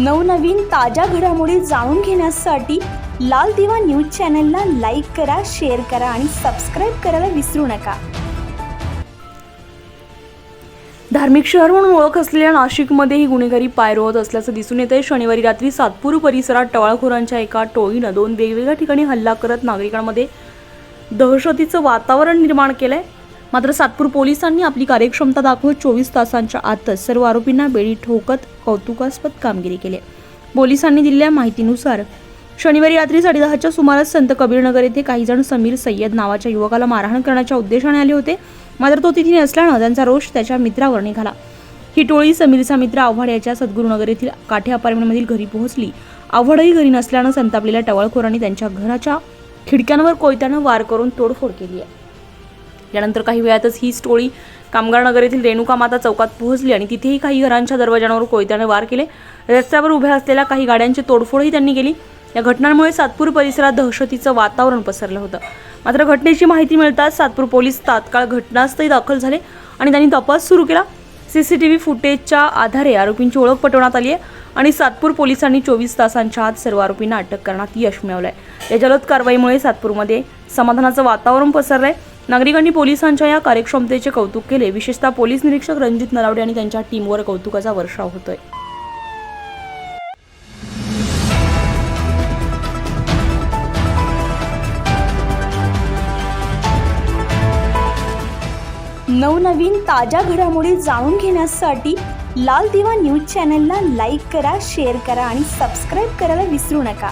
नवनवीन ताज्या घडामोडी जाणून घेण्यासाठी लाल दिवा न्यूज चॅनलला लाईक करा शेअर करा आणि सबस्क्राईब करायला विसरू नका. धार्मिक शहर म्हणून ओळख असलेल्या नाशिकमध्येही गुन्हेगारी पायरोवत असल्याचं दिसून येत आहे शनिवारी रात्री सातपूर परिसरात टवाळखोरांच्या एका टोळीनं दोन वेगवेगळ्या ठिकाणी हल्ला करत नागरिकांमध्ये दहशतीचं वातावरण निर्माण केलं आहे मात्र सातपूर पोलिसांनी आपली कार्यक्षमता दाखवत चोवीस तासांच्या आतच सर्व आरोपींना बेडी ठोकत कौतुकास्पद कामगिरी केली पोलिसांनी दिलेल्या माहितीनुसार शनिवारी रात्री साडेदहाच्या सुमारास संत कबीरनगर येथे काही जण समीर सय्यद नावाच्या युवकाला मारहाण करण्याच्या उद्देशाने आले होते. मात्र तो तिथे नसल्यानं त्यांचा रोष त्याच्या मित्रावर निघाला. ही टोळी समीरचा मित्र आव्हाड याच्या सद्गुरुनगर येथील काठे अपार्टमेंटमधील घरी पोहोचली. आव्हाडही घरी नसल्यानं संतापलेल्या टवाळखोरांनी त्यांच्या घराच्या खिडक्यांवर कोयत्यानं वार करून तोडफोड केली आहे. यानंतर काही वेळातच ही टोळी कामगार नगर येथील रेणुका माता चौकात पोहोचली आणि तिथेही काही घरांच्या दरवाजांवर कोयत्याने वार केले. रस्त्यावर उभ्या असलेल्या काही गाड्यांची तोडफोडही त्यांनी केली. या घटनांमुळे सातपूर परिसरात दहशतीचं वातावरण पसरलं होतं. मात्र घटनेची माहिती मिळताच सातपूर पोलीस तात्काळ घटनास्थळी दाखल झाले आणि त्यांनी तपास सुरू केला. सी सी टी व्ही फुटेजच्या आधारे आरोपींची ओळख पटवण्यात आली आहे आणि सातपूर पोलिसांनी चोवीस तासांच्या आत सर्व आरोपींना अटक करण्यात यश मिळवलंय. या जलद कारवाईमुळे सातपूरमध्ये समाधानाचं वातावरण पसरलं आहे नागरिकांनी पोलिसांच्या या कार्यक्षमतेचे कौतुक केले. विशेषतः पोलीस निरीक्षक रणजित नलावडे आणि त्यांच्या टीमवर कौतुकाचा वर्षाव होतोय. नवनवीन ताज्या घडामोडी जाणून घेण्यासाठी लाल दिवा न्यूज चॅनलला लाईक करा शेअर करा आणि सबस्क्राईब करायला विसरू नका.